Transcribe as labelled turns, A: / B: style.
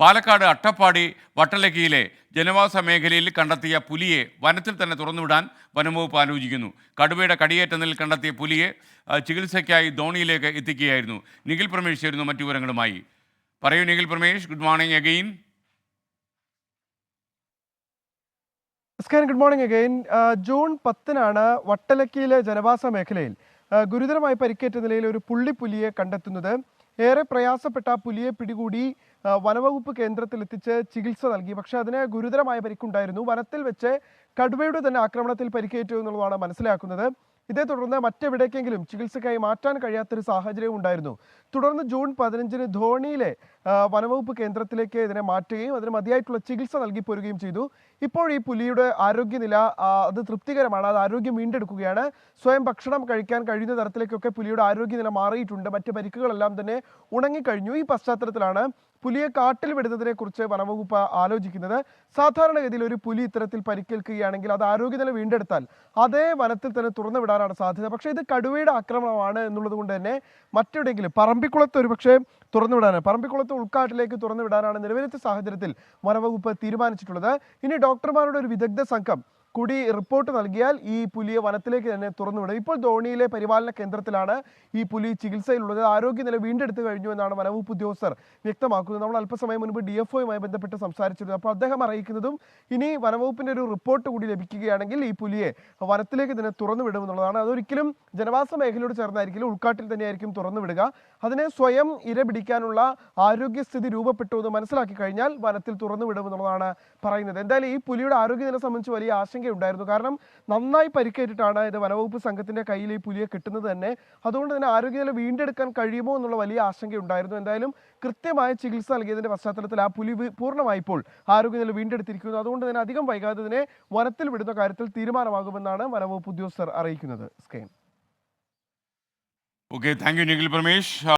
A: പാലക്കാട് അട്ടപ്പാടി വട്ടലക്കിയിലെ ജനവാസ മേഖലയിൽ കണ്ടെത്തിയ പുലിയെ വനത്തിൽ തന്നെ തുറന്നുവിടാൻ വനംവകുപ്പ് ആലോചിക്കുന്നു. കടുവയുടെ കടിയേറ്റനിൽ കണ്ടെത്തിയ പുലിയെ ചികിത്സയ്ക്കായി ധോണിയിലേക്ക് എത്തിക്കുകയായിരുന്നു. നിഖിൽ പ്രമേഷ് ചേരുന്നു മറ്റു വിവരങ്ങളുമായി. പറയൂ Nikhil Pramesh good morning again
B: നമസ്കാരം ഗുഡ് മോർണിംഗ് അഗെയിൻ ജൂൺ പത്തിനാണ് വട്ടലക്കിയിലെ ജനവാസ മേഖലയിൽ ഗുരുതരമായി പരിക്കേറ്റ നിലയിൽ ഒരു പുള്ളിപ്പുലിയെ കണ്ടെത്തുന്നത്. ഏറെ പ്രയാസപ്പെട്ട പുലിയെ പിടികൂടി വനവകുപ്പ് കേന്ദ്രത്തിൽ എത്തിച്ച് ചികിത്സ നൽകി. പക്ഷേ അതിന് ഗുരുതരമായ പരിക്കുണ്ടായിരുന്നു. വനത്തിൽ വെച്ച് കടുവയുടെ തന്നെ ആക്രമണത്തിൽ പരിക്കേറ്റു എന്നുള്ളതാണ് മനസ്സിലാക്കുന്നത്. ഇതേ തുടർന്ന് മറ്റെവിടേക്കെങ്കിലും ചികിത്സയ്ക്കായി മാറ്റാൻ കഴിയാത്തൊരു സാഹചര്യവും ഉണ്ടായിരുന്നു. തുടർന്ന് ജൂൺ പതിനഞ്ചിന് ധോണിയിലെ വനവകുപ്പ് കേന്ദ്രത്തിലേക്ക് ഇതിനെ മാറ്റുകയും അതിന് മതിയായിട്ടുള്ള ചികിത്സ നൽകി പോരുകയും ചെയ്തു. ഇപ്പോൾ ഈ പുലിയുടെ ആരോഗ്യനില അത് തൃപ്തികരമാണ്. അത് ആരോഗ്യം വീണ്ടെടുക്കുകയാണ്. സ്വയം ഭക്ഷണം കഴിക്കാൻ കഴിയുന്ന തരത്തിലേക്കൊക്കെ പുലിയുടെ ആരോഗ്യനില മാറിയിട്ടുണ്ട്. മറ്റ് പരിക്കുകളെല്ലാം തന്നെ ഉണങ്ങിക്കഴിഞ്ഞു. ഈ പശ്ചാത്തലത്തിലാണ് പുലിയെ കാട്ടിൽ വിടുന്നതിനെ കുറിച്ച് വനവകുപ്പ് ആലോചിക്കുന്നത് സാധാരണഗതിയിൽ ഒരു പുലി ഇത്തരത്തിൽ പരിക്കേൽക്കുകയാണെങ്കിൽ അത് ആരോഗ്യനില വീണ്ടെടുത്താൽ അതേ വനത്തിൽ തന്നെ തുറന്നു വിടാനാണ് സാധ്യത. പക്ഷേ ഇത് കടുവയുടെ ആക്രമണമാണ് എന്നുള്ളത് കൊണ്ട് തന്നെ മറ്റെവിടെയെങ്കിലും പറമ്പിക്കുളത്ത് ഒരു പക്ഷേ തുറന്നു വിടാനാണ്. പറമ്പിക്കുളത്ത് ഉൾക്കാട്ടിലേക്ക് തുറന്നു വിടാനാണ് നിലവിലത്തെ സാഹചര്യത്തിൽ വനവകുപ്പ് തീരുമാനിച്ചിട്ടുള്ളത്. ഇനി ഡോക്ടർമാരുടെ ഒരു വിദഗ്ധ സംഘം കൂടി റിപ്പോർട്ട് നൽകിയാൽ ഈ പുലിയെ വനത്തിലേക്ക് തന്നെ തുറന്നുവിടും ഇപ്പോൾ ധോണിയിലെ പരിപാലന കേന്ദ്രത്തിലാണ് ഈ പുലി ചികിത്സയിലുള്ളത്. ആരോഗ്യനില വീണ്ടെടുത്തു കഴിഞ്ഞു എന്നാണ് വനവകുപ്പ് ഉദ്യോഗസ്ഥർ വ്യക്തമാക്കുന്നത്. നമ്മൾ അല്പസമയം മുൻപ് ഡി എഫ് ഒയുമായി ബന്ധപ്പെട്ട് സംസാരിച്ചിരുന്നു. അപ്പോൾ അദ്ദേഹം അറിയിക്കുന്നതും ഇനി വനവകുപ്പിന്റെ ഒരു റിപ്പോർട്ട് കൂടി ലഭിക്കുകയാണെങ്കിൽ ഈ പുലിയെ വനത്തിലേക്ക് തന്നെ തുറന്നു വിടുമെന്നുള്ളതാണ് അതൊരിക്കലും ജനവാസ മേഖലയോട് ചേർന്നായിരിക്കില്ല. ഉൾക്കാട്ടിൽ തന്നെയായിരിക്കും തുറന്നു വിടുക. അതിനെ സ്വയം ഇര പിടിക്കാനുള്ള ആരോഗ്യസ്ഥിതി രൂപപ്പെട്ടു എന്ന് മനസ്സിലാക്കി കഴിഞ്ഞാൽ വനത്തിൽ തുറന്നു വിടുമെന്നുള്ളതാണ് പറയുന്നത്. എന്തായാലും ഈ പുലിയുടെ ആരോഗ്യനില സംബന്ധിച്ച് വലിയ ആശങ്കയുണ്ടായിരുന്നു കാരണം നന്നായി പരിക്കേറ്റിട്ടാണ് ഇത് വനവകുപ്പ് സംഘത്തിന്റെ കയ്യിൽ ഈ പുലിയെ കിട്ടുന്നത് തന്നെ. അതുകൊണ്ട് തന്നെ ആരോഗ്യനില വീണ്ടെടുക്കാൻ കഴിയുമോ എന്നുള്ള വലിയ ആശങ്കയുണ്ടായിരുന്നു. എന്തായാലും കൃത്യമായ ചികിത്സ നൽകിയതിന്റെ പശ്ചാത്തലത്തിൽ ആ പുലി വി- പൂർണമായി ഇപ്പോൾ ആരോഗ്യനില വീണ്ടെടുത്തിരിക്കുന്നു. അതുകൊണ്ട് തന്നെ അധികം വൈകാതെ ഇതിനെ വനത്തിൽ വിടുന്ന കാര്യത്തിൽ തീരുമാനമാകുമെന്നാണ് വനവകുപ്പ് ഉദ്യോഗസ്ഥർ അറിയിക്കുന്നത്. Skein
A: okay thank you Nikhil Pramesh